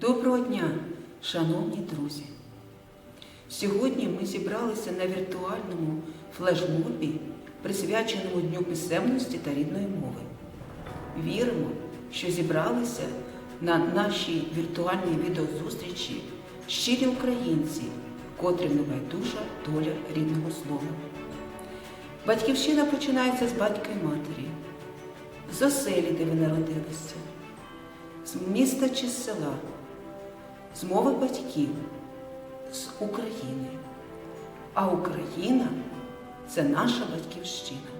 Доброго дня, шановні друзі! Сьогодні ми зібралися на віртуальному флешмобі, присвяченому Дню писемності та рідної мови. Віримо, що зібралися на нашій віртуальній відеозустрічі щирі українці, котрим не байдужа доля рідного слова. Батьківщина починається з батька і матері, з оселі, де ви народилися, з міста чи з села, з мови батьків, з України. А Україна це наша батьківщина.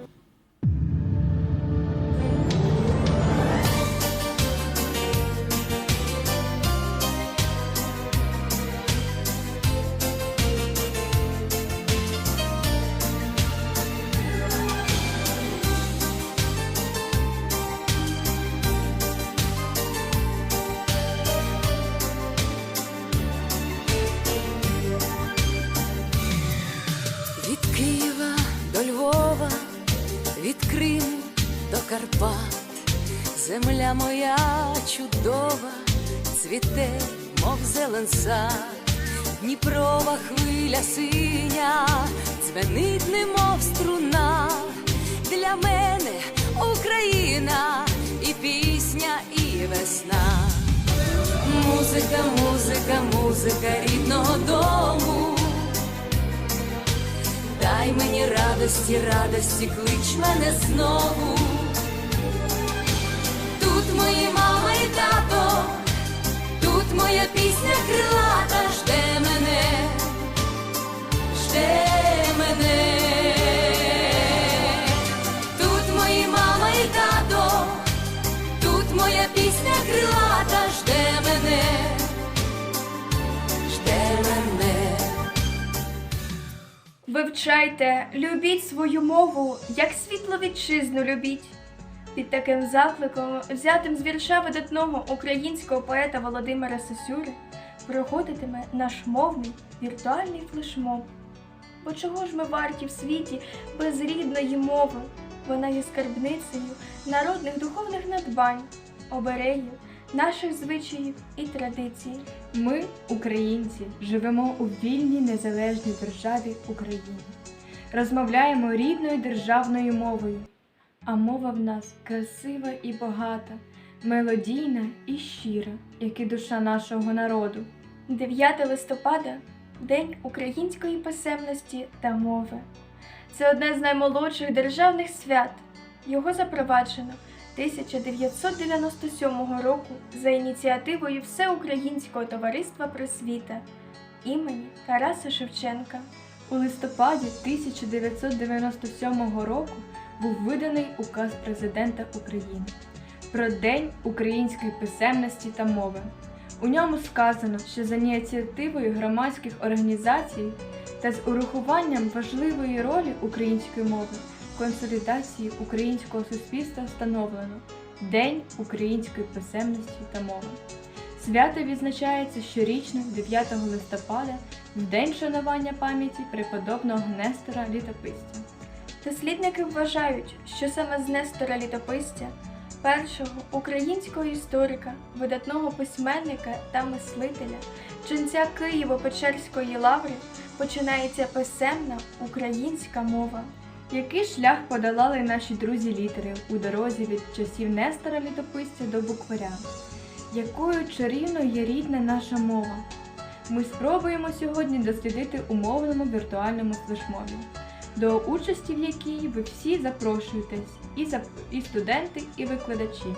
До земля моя чудова, цвіте, мов зелен сад, Дніпрова хвиля синя, дзвенить, немов струна, для мене Україна і пісня, і весна. Музика, музика, музика рідного дому. Дай мені радості, радості, клич мене знову. Мої мама і тато, тут моя пісня крилата жде мене, жде мене. Тут мої мама і тато, тут моя пісня крилата жде мене, жде мене. Вивчайте, любіть свою мову, як світло вітчизну любіть. Під таким закликом, взятим з вірша видатного українського поета Володимира Сосюри, проходитиме наш мовний віртуальний флешмоб. Бо чого ж ми варті в світі без рідної мови? Вона є скарбницею народних духовних надбань, оберею наших звичаїв і традицій. Ми, українці, живемо у вільній незалежній державі Україні. Розмовляємо рідною державною мовою. А мова в нас красива і багата, мелодійна і щира, як і душа нашого народу. 9 листопада День української писемності та мови. Це одне з наймолодших державних свят. Його запроваджено 1997 року за ініціативою Всеукраїнського товариства просвіта імені Тараса Шевченка. У листопаді 1997 року був виданий указ президента України про День української писемності та мови. У ньому сказано, що за ініціативою громадських організацій та з урахуванням важливої ролі української мови в консолідації українського суспільства встановлено День української писемності та мови. Свято відзначається щорічно 9 листопада в день шанування пам'яті преподобного Нестора Літописця. Дослідники вважають, що саме з Нестора Літописця, першого українського історика, видатного письменника та мислителя, ченця Києво-Печерської лаври, починається писемна українська мова. Який шлях подолали наші друзі літери у дорозі від часів Нестора Літописця до букваря? Якою чарівною є рідна наша мова? Ми спробуємо сьогодні дослідити у мовному віртуальному флешмобі, до участі в якій ви всі запрошуєтесь, і, зап... і студенти, і викладачі.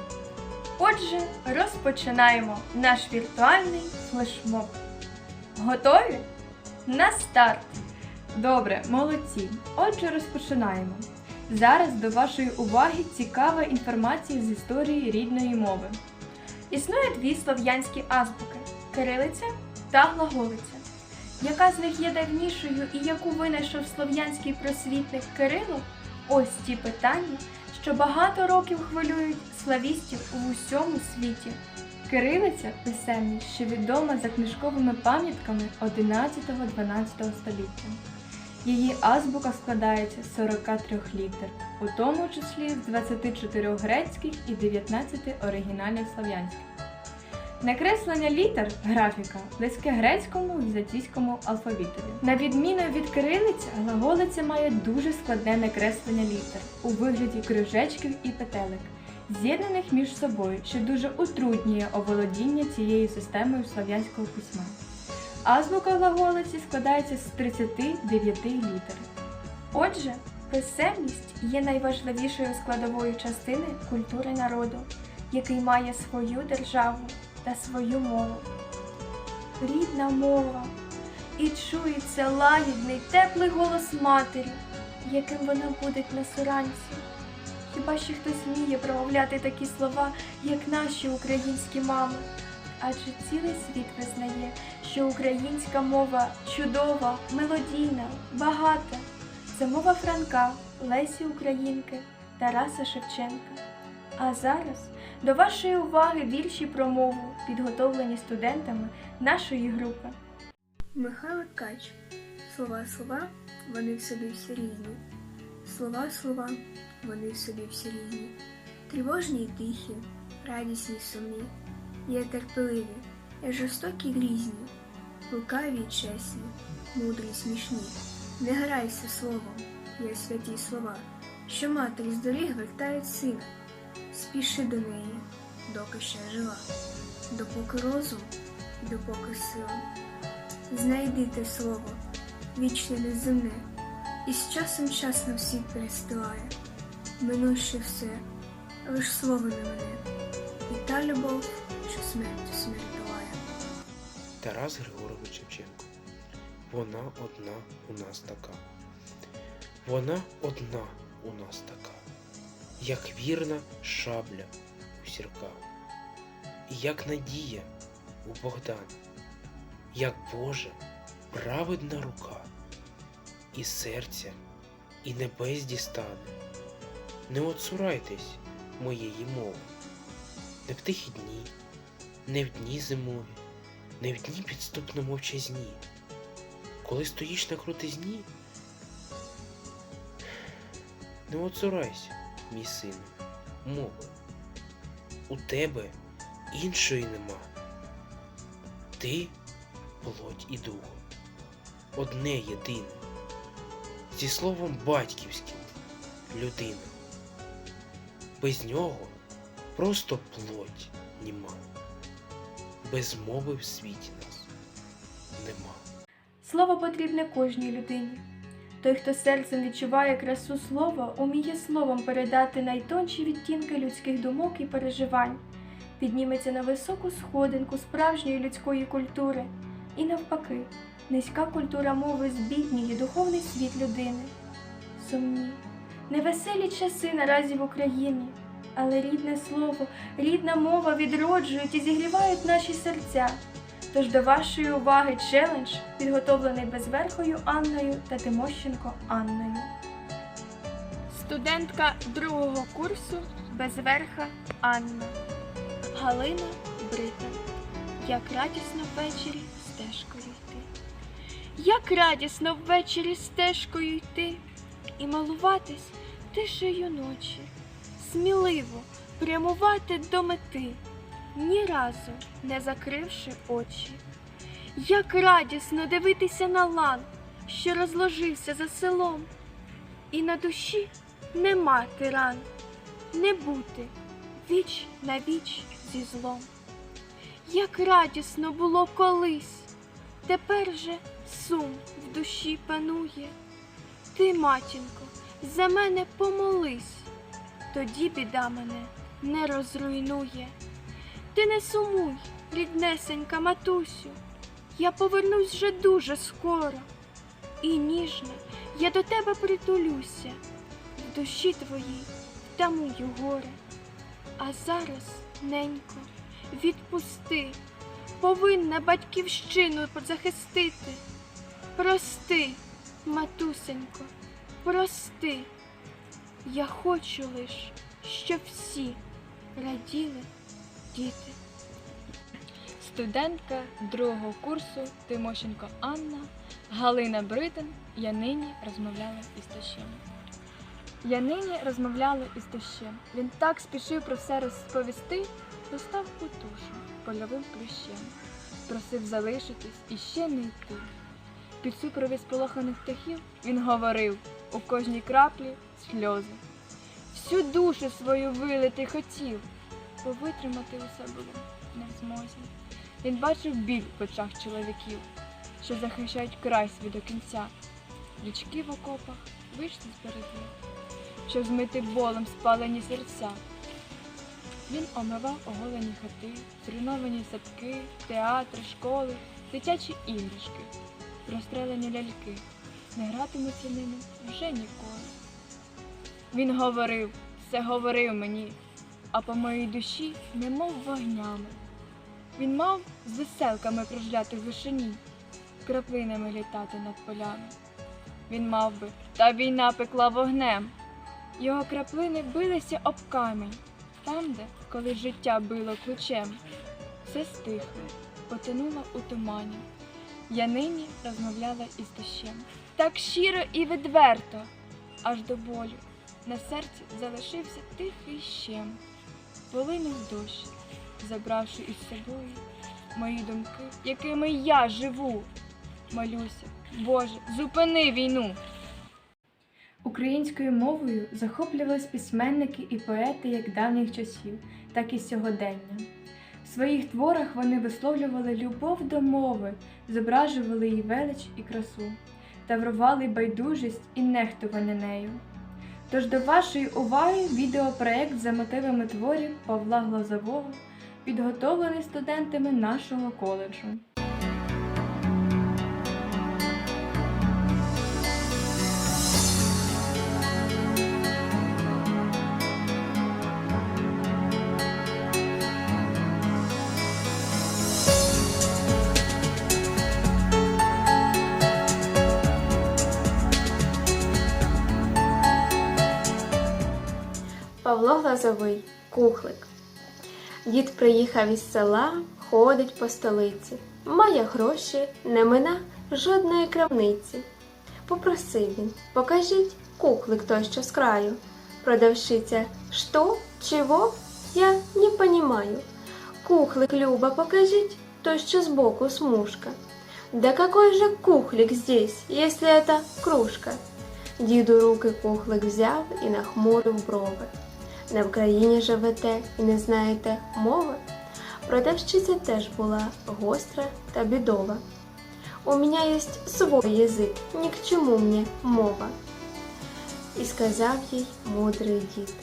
Отже, розпочинаємо наш віртуальний флешмоб. Готові? На старт! Добре, молодці. Отже, розпочинаємо. Зараз до вашої уваги цікава інформація з історії рідної мови. Існує дві слов'янські азбуки кирилиця та глаголиця. Яка з них є давнішою і яку винайшов слов'янський просвітник Кирило? Ось ті питання, що багато років хвилюють славістів у усьому світі. Кирилиця писемність, що відома за книжковими пам'ятками 11-12 століття. Її азбука складається з 43 літер, у тому числі з 24 грецьких і 19 оригінальних слав'янських. Накреслення літер графіка близьке грецькому візантійському алфавітові. На відміну від кирилиці, глаголиця має дуже складне накреслення літер у вигляді кружечків і петелек, з'єднаних між собою, що дуже утруднює оволодіння цією системою слов'янського письма. Азбука глаголиці складається з 39 літер. Отже, писемність є найважливішою складовою частини культури народу, який має свою державу та свою мову. Рідна мова, і чується лагідний, теплий голос матері, яким вона буде на суранці. Хіба ще хтось вміє промовляти такі слова, як наші українські мами? Адже цілий світ визнає, що українська мова чудова, мелодійна, багата. Це мова Франка, Лесі Українки, Тараса Шевченка. А зараз до вашої уваги вірші про мову, підготовлені студентами нашої групи. Михайло Ткач. Слова слова, вони в собі всі різні. Слова слова, вони в собі всі різні. Тривожні й тихі, радісні й сумні. Є терпеливі, є жорстокі й грізні, лукаві й чесні, мудрі й смішні. Не грайся словом, є святі слова, що матері з доріг вертають сина. Спіши до неї, доки ще жива, допоки розум, допоки сила. Знайди те слово, вічне неземне, і з часом час на світ перестилає. Минуще все, лиш слово не мене, і та любов, що смертю смерть долає. Тарас Григорович Шевченко. Вона одна у нас така. Вона одна у нас така, як вірна шабля у сірка, і як надія у Богдана, як Божа праведна рука, і серця, і небес дістане. Не оцурайтесь моєї мови, не в тихі дні, не в дні зимові не в дні підступно мовчазні. Коли стоїш на крутизні, не оцурайся, мій сину, мови. У тебе іншої нема. Ти плоть і дух, одне єдине, зі словом батьківським людина. Без нього просто плоть німа без мови в світі нас нема. Слово потрібне кожній людині. Той, хто серцем відчуває красу слова, уміє словом передати найтонші відтінки людських думок і переживань, підніметься на високу сходинку справжньої людської культури. І навпаки, низька культура мови збіднює духовний світ людини. Сумні, невеселі часи наразі в Україні, але рідне слово, рідна мова відроджують і зігрівають наші серця. Тож до вашої уваги челендж, підготовлений безверхою Анною та Тимощенко Анною. Студентка другого курсу Безверха Анна. Галина Британ. Як радісно ввечері стежкою йти. Як радісно ввечері стежкою йти і малуватись тишею ночі, сміливо прямувати до мети ні разу не закривши очі. Як радісно дивитися на лан, що розложився за селом, і на душі не мати ран, не бути віч на віч зі злом. Як радісно було колись, тепер же сум в душі панує. Ти, матінко, за мене помолись, тоді біда мене не розруйнує. Ти не сумуй, ріднесенька матусю, я повернусь вже дуже скоро, і ніжно я до тебе притулюся, в душі твоїй втамую горе. А зараз, ненько, відпусти, повинна батьківщину захистити. Прости, матусенько, прости, я хочу лиш, щоб всі раділи діти. Студентка другого курсу Тимощенко Анна, Галина Бритин, я нині розмовляла із Тащином. Янині розмовляли із дощем. Він так спішив про все розповісти, що став у душу польовим плющем. Просив залишитись і ще не йти. Під супровід сполоханих птахів він говорив у кожній краплі сльози. Всю душу свою вилити хотів, бо витримати усе було не в змозі. Він бачив біль в очах чоловіків, що захищають край свій до кінця. Річки в окопах вийшли з берегів, щоб змити болем спалені серця. Він омивав оголені хати, зруйновані садки, театри, школи, дитячі іграшки, розстрелені ляльки. Не гратимуться ними вже ніколи. Він говорив, все говорив мені, а по моїй душі немов вогнями. Він мав з веселками кружляти в вишині, краплинами літати над полями. Він мав би, та війна пекла вогнем. Його краплини билися об камінь, там, де, коли життя било ключем, все стихло, потонуло у тумані. Я нині розмовляла із дощем. Так щиро і відверто, аж до болю. На серці залишився тихий щем. Полинув дощ, забравши із собою мої думки, якими я живу. Молюся, Боже, зупини війну. Українською мовою захоплювались письменники і поети як давніх часів, так і сьогодення. В своїх творах вони висловлювали любов до мови, зображували її велич і красу, таврували байдужість і нехтування нею. Тож до вашої уваги відеопроект за мотивами творів Павла Глазового, підготовлений студентами нашого коледжу. Павло кухлик. Дід приїхав із села, ходить по столиці. Має гроші, не мина жодної крамниці. Попросив він, покажіть кухлик той, що з краю. Продавщиця, що, чого, я не понимаю. Кухлик, Люба, покажіть, той, що збоку смужка. Да какой же кухлик здесь, если это кружка? Діду руки кухлик взяв і нахмурив брови. Не в країні живете і не знаєте мови? Продавщиця теж була гостра та бідова. У мене є свой язик, ні к чому мені мова. І сказав їй мудрий дід.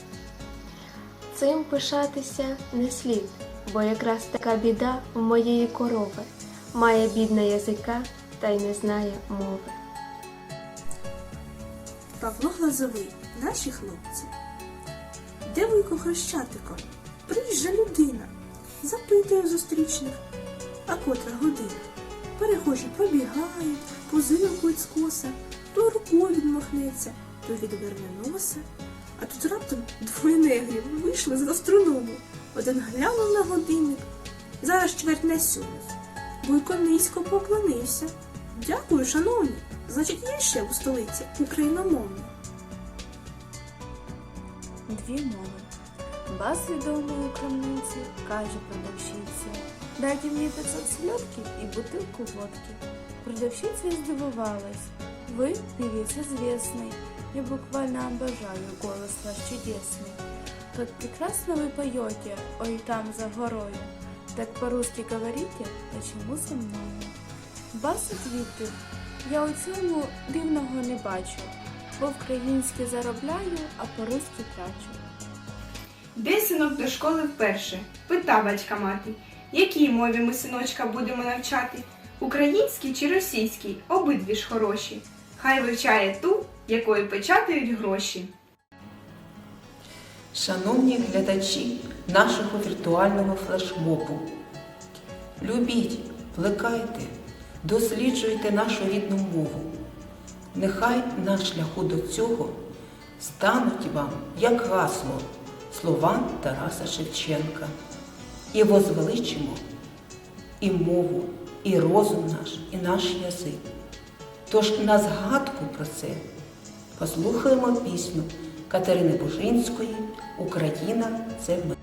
Цим пишатися не слід, бо якраз така біда в моєї корови. Має бідна язика та й не знає мови. Павло Глазовий, наші хлопці. Де вуйко хрещатико? Приїжджа людина, запитує зустрічних, а котра година. Перехожі пробігають, позиркують скоса, то рукою відмахнеться, то відверне носа. А тут раптом двоє негрів вийшли з гастроному. Один глянув на годинник. Зараз чверть на сьому. Вуйко низько поклонився. Дякую, шановні. Значить, є ще у столиці україномовні Дві мови. Вас відомої у крамниці, каже продавщиця. Дайте мені 500 селедки и бутылку водки. Продавщица здивувалась. Вы певец известный. Я буквально обожаю голос ваш чудесный. Как прекрасно вы поете, ой, там за горою. Так по-русски говорите, почему со мною? Бас відповів, я у цьому дивного не бачу, бо українське заробляю, а по-русски трачу. Де синок до школи вперше? Пита батька мати. Якій мові ми синочка будемо навчати? Українській чи російській? Обидві ж хороші. Хай вивчає ту, якою печатають гроші. Шановні глядачі нашого віртуального флешмобу, любіть, плекайте, досліджуйте нашу рідну мову. Нехай на шляху до цього стануть вам як гасло слова Тараса Шевченка. І возвеличимо і мову, і розум наш, і наш язик. Тож на згадку про це послухаємо пісню Катерини Бужинської Україна це ми.